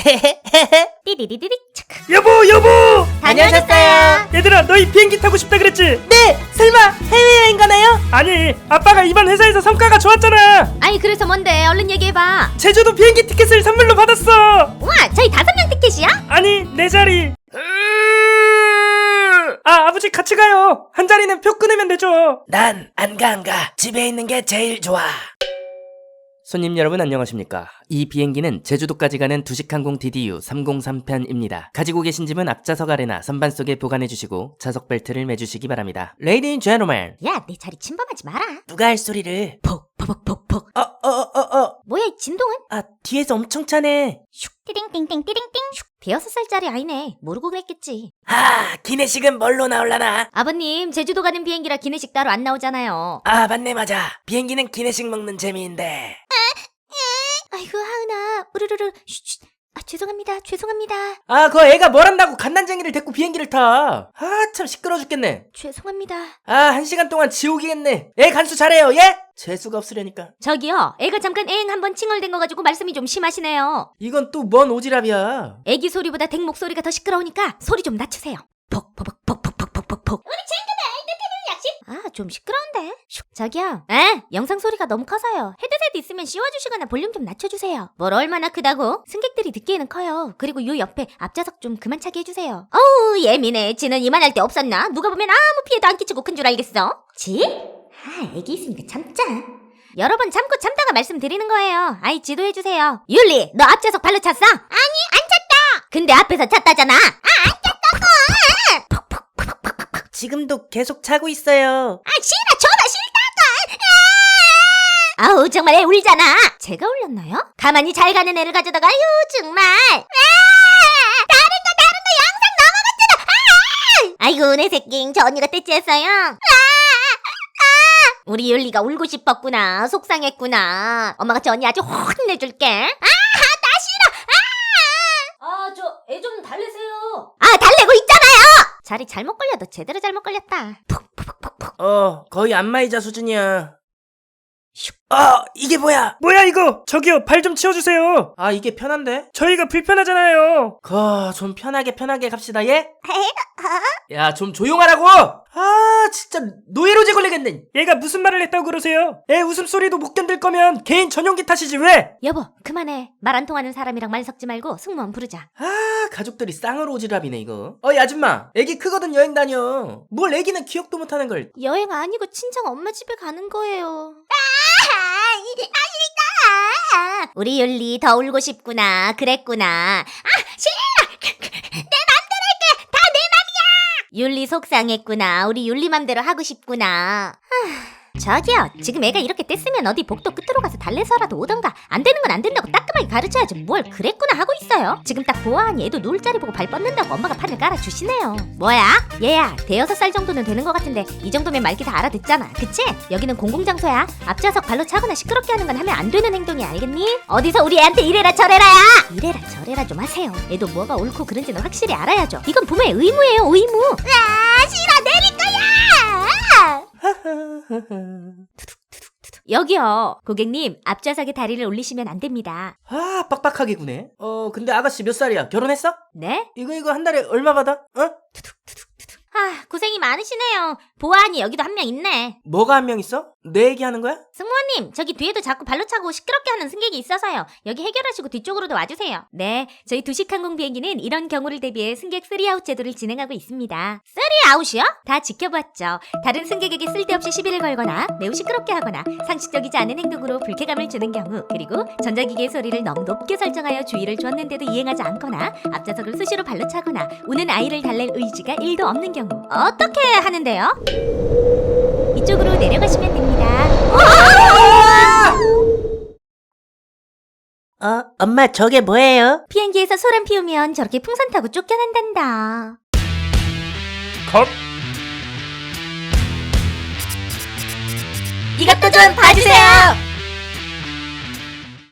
띠디디디디 차크. 여보 여보 다녀오셨어요. 얘들아 너희 비행기 타고 싶다 그랬지? 네, 설마 해외여행 가나요? 아니 아빠가 이번 회사에서 성과가 좋았잖아 아니 그래서 뭔데? 얼른 얘기해봐. 제주도 비행기 티켓을 선물로 받았어 우와 저희 다섯 명 티켓이야? 아니 내 자리 아 아버지 같이 가요 한 자리는 표 끊으면 되죠 난 안가 안 가. 집에 있는 게 제일 좋아. 손님 여러분 안녕하십니까? 이 비행기는 제주도까지 가는 두식항공 DDU 303편입니다. 가지고 계신 짐은 앞좌석 아래나 선반 속에 보관해 주시고 좌석 벨트를 매주시기 바랍니다. Ladies and gentlemen. 야내 자리 침범하지 마라. 누가 할 소리를? 퍽 퍽퍽퍽퍽. 어, 어, 어, 어. 뭐야 이 진동은? 아, 뒤에서 엄청 차네. 슉 띠링띵띵 띠링띵 슉. 대여섯 살짜리 아이네. 모르고 그랬겠지. 아, 기내식은 뭘로 나올라나? 아버님 제주도 가는 비행기라 기내식 따로 안 나오잖아요. 아, 맞네 맞아. 비행기는 기내식 먹는 재미인데. 아이고 하은아 우르르르 쉿. 아 죄송합니다 죄송합니다 아, 그 애가 뭘 한다고 갓난쟁이를 데리고 비행기를 타. 아, 참 시끄러 죽겠네. 죄송합니다. 아, 한 시간 동안 지옥이겠네. 애 간수 잘해요, 예? 재수가 없으려니까. 저기요 애가 잠깐 엥 한번 칭얼댄 거 가지고 말씀이 좀 심하시네요. 이건 또 뭔 오지랖이야. 애기 소리보다 댁 목소리가 더 시끄러우니까 소리 좀 낮추세요. 퍽퍽퍽퍽퍽퍽퍽퍽. 우리 챙겨내 엔터테인먼트 약식. 아 좀 시끄러운데. 슉. 저기요. 에 영상 소리가 너무 커서요. 헤드셋 있으면 씌워주시거나 볼륨 좀 낮춰주세요. 뭘 얼마나 크다고? 승객들이 듣기에는 커요. 그리고 요 옆에 앞좌석 좀 그만 차게 해주세요. 어우 예민해. 지는 이만할 때 없었나? 누가 보면 아무 피해도 안 끼치고 큰 줄 알겠어. 지? 아 애기 있으니까 참자. 여러 번 참고 참다가 말씀드리는 거예요. 아이 지도해주세요. 율리, 너 앞좌석 발로 찼어? 아니, 안 찼다! 근데 앞에서 찼다잖아! 지금도 계속 차고 있어요. 아, 싫어! 전화 싫다고! 아! 아우, 정말 애 울잖아! 제가 울렸나요? 가만히 잘 가는 애를 가져다가, 아유, 정말! 아! 다른 거, 다른 거 영상 넘어갔잖아! 아! 아이고, 내 새끼, 저 언니가 떼찌했어요. 아! 아! 우리 율리가 울고 싶었구나. 속상했구나. 엄마가 저 언니 아주 혼내줄게. 아, 나 싫어. 아! 아, 저 애 좀 달래세요. 아, 달래고 있잖아요. 자리 잘못 걸려도 제대로 잘못 걸렸다. 어, 거의 안마의자 수준이야. 아, 이게 뭐야? 뭐야 이거 저기요 발 좀 치워주세요 아, 이게 편한데? 저희가 불편하잖아요 거, 좀 편하게 편하게 갑시다, 예? 야, 좀 조용하라고! 아, 진짜 노예로제 걸리겠네. 얘가 무슨 말을 했다고 그러세요 애 웃음소리도 못 견딜 거면 개인 전용기 타시지 왜 여보, 그만해. 말 안 통하는 사람이랑 말 섞지 말고 승무원 부르자. 아, 가족들이 쌍으로 오지랖이네, 이거. 어이, 아줌마. 애기 크거든 여행 다녀. 뭘 애기는 기억도 못하는 걸. 여행 아니고 친정 엄마 집에 가는 거예요. 우리 율리 더 울고 싶구나. 그랬구나. 아, 싫어! 내 맘대로 할게! 다 내 맘이야! 율리 속상했구나. 우리 율리 맘대로 하고 싶구나. 하, 저기요, 지금 애가 이렇게 뗐으면 어디 복도 끝으로 가서 달래서라도 오던가. 안 되는 건 안 된다고 따끔하게 가르쳐야지. 뭘 그랬구나 하고 있어요. 지금 딱 보아하니 애도 누울 자리 보고 발 뻗는다고 엄마가 판을 깔아주시네요. 뭐야? 얘야, 대여섯 살 정도는 되는 것 같은데 이 정도면 말귀 다 알아듣잖아. 그치? 여기는 공공장소야. 앞좌석 발로 차거나 시끄럽게 하는 건 하면 안 되는 행동이 알겠니? 어디서 우리 애한테 이래라 저래라야! 이래라 저래라 좀 하세요. 애도 뭐가 옳고 그른지는 확실히 알아야죠. 이건 부모의 의무예요, 의무. 아, 싫어! 여기요. 고객님, 앞좌석에 다리를 올리시면 안 됩니다. 아, 빡빡하게 구네. 어, 근데 아가씨 몇 살이야? 결혼했어? 네? 이거, 이거 한 달에 얼마 받아? 어? 아, 고생이 많으시네요. 보아하니 여기도 한 명 있네. 뭐가 한 명 있어? 내 얘기 하는 거야? 승무원님, 저기 뒤에도 자꾸 발로 차고 시끄럽게 하는 승객이 있어서요. 여기 해결하시고 뒤쪽으로도 와주세요. 네, 저희 두식항공 비행기는 이런 경우를 대비해 승객 3아웃 제도를 진행하고 있습니다. 3아웃이요? 다 지켜봤죠. 다른 승객에게 쓸데없이 시비를 걸거나 매우 시끄럽게 하거나 상식적이지 않은 행동으로 불쾌감을 주는 경우 그리고 전자기기의 소리를 너무 높게 설정하여 주의를 줬는데도 이행하지 않거나 앞좌석을 수시로 발로 차거나 우는 아이를 달랠 의지가 1도 없는 경우 어떻게 하는데요? 이쪽으로 내려가시면 됩니다. 어, 엄마 저게 뭐예요? 비행기에서 소란 피우면 저렇게 풍선 타고 쫓겨난단다. 컵 이것도 좀 봐주세요.